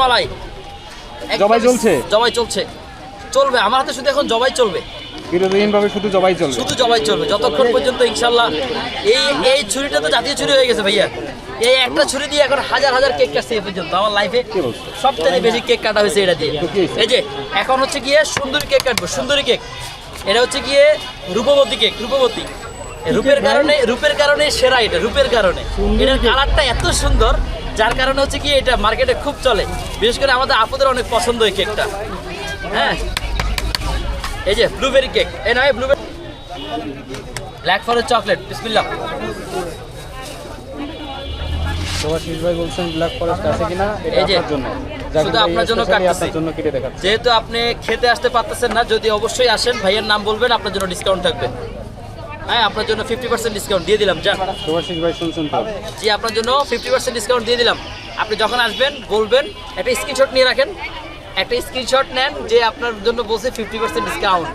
একদম জবাই চলছে? জবাই চলছে। চলবে আমার হাতে শুধু এখন জবাই চলবে। বিরোধীহীন ভাবে শুধু জবাই চলবে? শুধু জবাই চলবে যতক্ষণ পর্যন্ত ইনশাল্লাহ এই এই ছুরিটা তো জাতীয় ছুরি হয়ে গেছে ভাইয়া। এই একটা ছুরি দিয়ে এখন হাজার হাজার কেক কাটছে এই পর্যন্ত। আমার লাইফে? সবথেকে বেশি কেক কাটা হয়েছে এটা দিয়ে? এই যে এখন হচ্ছে গিয়ে সুন্দরী কেক কাটবো সুন্দরী কেক। এটা হচ্ছে গিয়ে রূপবতী কেক রূপবতী। রূপের কারণে রূপের কারণে সেরা এটা রূপের কারণে। এটার কালারটা এত সুন্দর যার কারণে হচ্ছে কি এটা মার্কেটে খুব চলে। বিশেষ করে আমাদের আপুদের অনেক পছন্দ এই কেকটা হ্যাঁ? এই যে ব্লুবেরি কেক এই নয় ব্লুবেরি ব্ল্যাক ফরেস্ট চকলেট বিসমিল্লাহ যেহেতু আপনি খেতে আসতে পারতেছেন না যদি অবশ্যই আসেন ভাইয়ের নাম বলবেন আপনার জন্য ডিসকাউন্ট থাকবে। হ্যাঁ আপনার জন্য ফিফটি পার্সেন্ট ডিসকাউন্ট দিয়ে দিলাম যান। সুভাষিস ভাই শুনছেন তো? জি আপনার জন্য ফিফটি পার্সেন্ট ডিসকাউন্ট দিয়ে দিলাম। আপনি যখন আসবেন বলবেন একটা স্ক্রিনশট নিয়ে রাখেন। একটা স্ক্রিনশট নেন যে আপনার জন্য বলছে ফিফটি পার্সেন্ট ডিসকাউন্ট